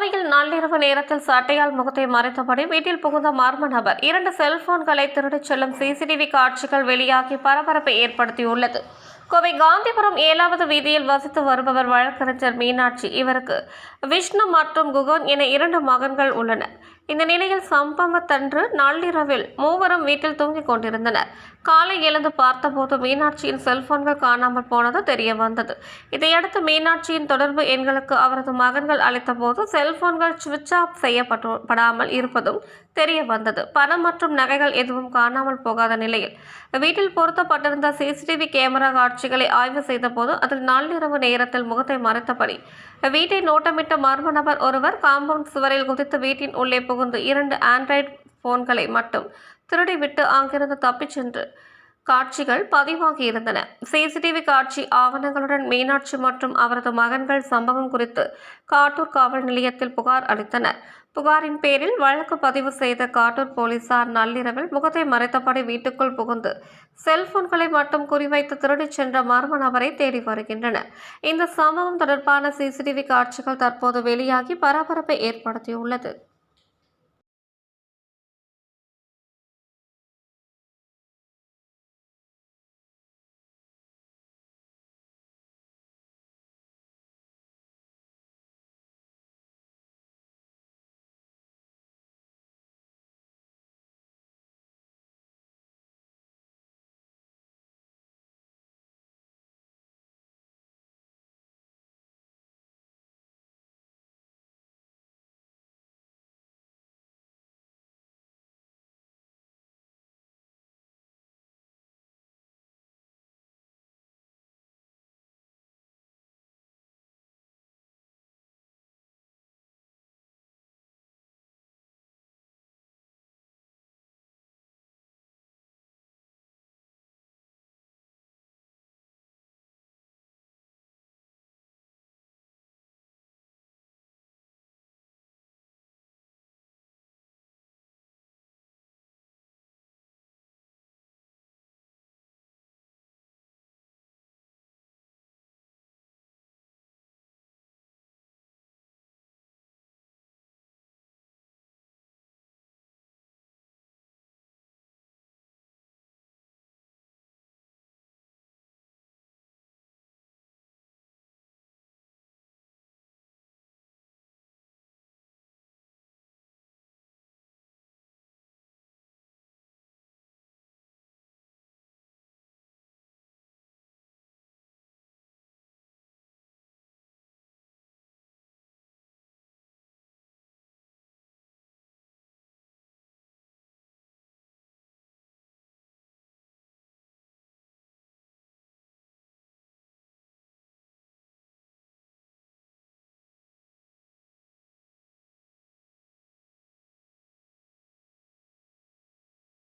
கோவையில் நள்ளிரவு நேரத்தில் சட்டையால் முகத்தை மறைத்தபடி வீட்டில் புகுந்த மர்ம நபர் இரண்டு செல்போன்களை திருடிச் செல்லும் சிசிடிவி காட்சிகள் வெளியாகி பரபரப்பை ஏற்படுத்தியுள்ளது. கோவை காந்திபுரம் ஏழாவது வீதியில் வசித்து வருபவர் வழக்கறிஞர் மீனாட்சி. இவருக்கு விஷ்ணு மற்றும் குகன் என இரண்டு மகன்கள் உள்ளனர். இந்த நிலையில் சம்பவத்தன்று நள்ளிரவில் மூவரும் வீட்டில் தூங்கிக் கொண்டிருந்தனர். காலை எழுந்து பார்த்தபோது மீனாட்சியின் செல்போன்கள் காணாமல் போனது தெரிய வந்தது. இதையடுத்து மீனாட்சியின் தொடர்பு எண்களுக்கு அவரது மகன்கள் அழைத்தபோது செல்போன்கள் சுவிட்ச் ஆஃப் செய்யப்பட்டு படாமல் இருப்பதும் தெரிய வந்தது. பணம் மற்றும் நகைகள் எதுவும் காணாமல் போகாத நிலையில் வீட்டில் பொருத்தப்பட்டிருந்த சிசிடிவி கேமரா காட்சிகளை ஆய்வு செய்தபோது அதில் நள்ளிரவு நேரத்தில் முகத்தை மறைத்தபடி வீட்டை நோட்டமிட்ட மர்ம நபர் ஒருவர் காம்பவுண்ட் சுவரில் குதித்து வீட்டின் உள்ளே புகுந்து இரண்டு ஆண்ட்ராய்டு போன்களை மட்டும் திருடிவிட்டு அங்கிருந்து தப்பிச் சென்று காட்சிகள் பதிவாகி இருந்தன. சிசிடிவி காட்சி ஆவணங்களுடன் மீனாட்சி மற்றும் அவரது மகன்கள் சம்பவம் குறித்து காட்டூர் காவல் நிலையத்தில் புகார் அளித்தனர். புகாரின் பேரில் வழக்கு பதிவு செய்த காட்டூர் போலீசார் நள்ளிரவில் முகத்தை மறைத்தபடி வீட்டுக்குள் புகுந்து செல்போன்களை மட்டும் குறிவைத்து திருடிச் சென்ற மர்ம நபரை தேடி வருகின்றனர். இந்த சம்பவம் தொடர்பான சிசிடிவி காட்சிகள் தற்போது வெளியாகி பரபரப்பை ஏற்படுத்தியுள்ளது.